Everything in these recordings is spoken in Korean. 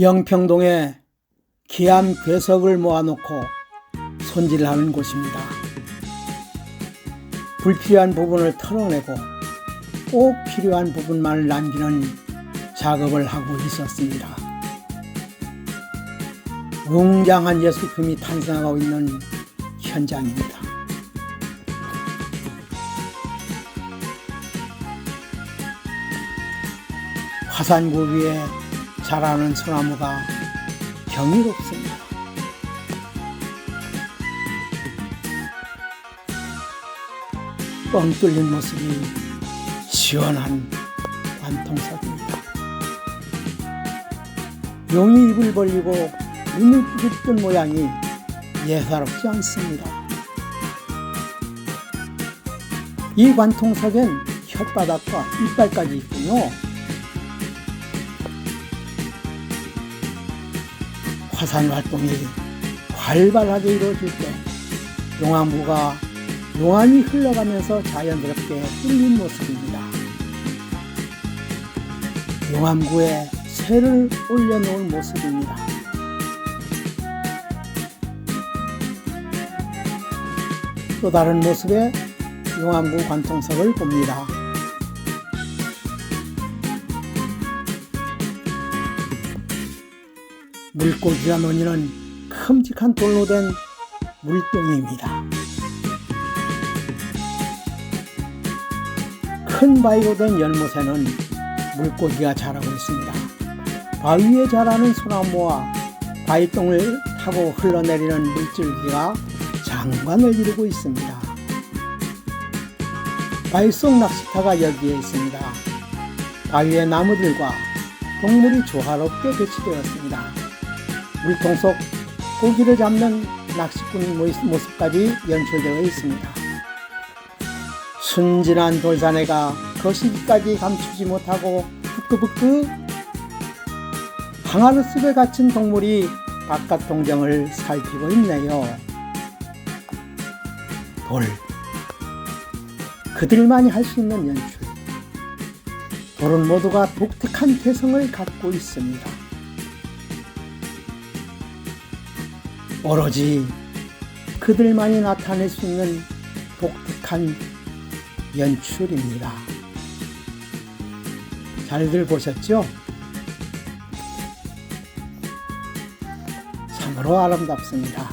영평동에 귀한 괴석을 모아놓고 손질하는 곳입니다. 불필요한 부분을 털어내고 꼭 필요한 부분만을 남기는 작업을 하고 있었습니다. 웅장한 예술품이 탄생하고 있는 현장입니다. 화산구 위에 자라는 소나무가 경이롭습니다. 뻥 뚫린 모습이 시원한 관통석입니다. 용이 입을 벌리고 눈을 부릅뜬 모양이 예사롭지 않습니다. 이 관통석엔 혓바닥과 이빨까지 있군요. 화산 활동이 활발하게 이루어질 때 용암부가 용암이 흘러가면서 자연스럽게 뚫린 모습입니다. 용암구에 새를 올려놓은 모습입니다. 또 다른 모습의 용암구 관통석을 봅니다. 물고기가 노니는 큼직한 돌로 된 물동이입니다. 큰 바위로 된 연못에는 물고기가 자라고 있습니다. 바위에 자라는 소나무와 바위똥을 타고 흘러내리는 물줄기가 장관을 이루고 있습니다. 바위 속 낚시터가 여기에 있습니다. 바위의 나무들과 동물이 조화롭게 배치되었습니다. 물통 속 고기를 잡는 낚시꾼 모습까지 연출되어 있습니다. 순진한 돌산해가 거시기까지 감추지 못하고 부끄부끄 항아리 숲에 갇힌 동물이 바깥 동정을 살피고 있네요. 돌. 그들만이 할 수 있는 연출. 돌은 모두가 독특한 개성을 갖고 있습니다. 오로지 그들만이 나타낼 수 있는 독특한 연출입니다. 잘들 보셨죠? 참으로 아름답습니다.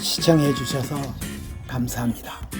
시청해 주셔서 감사합니다.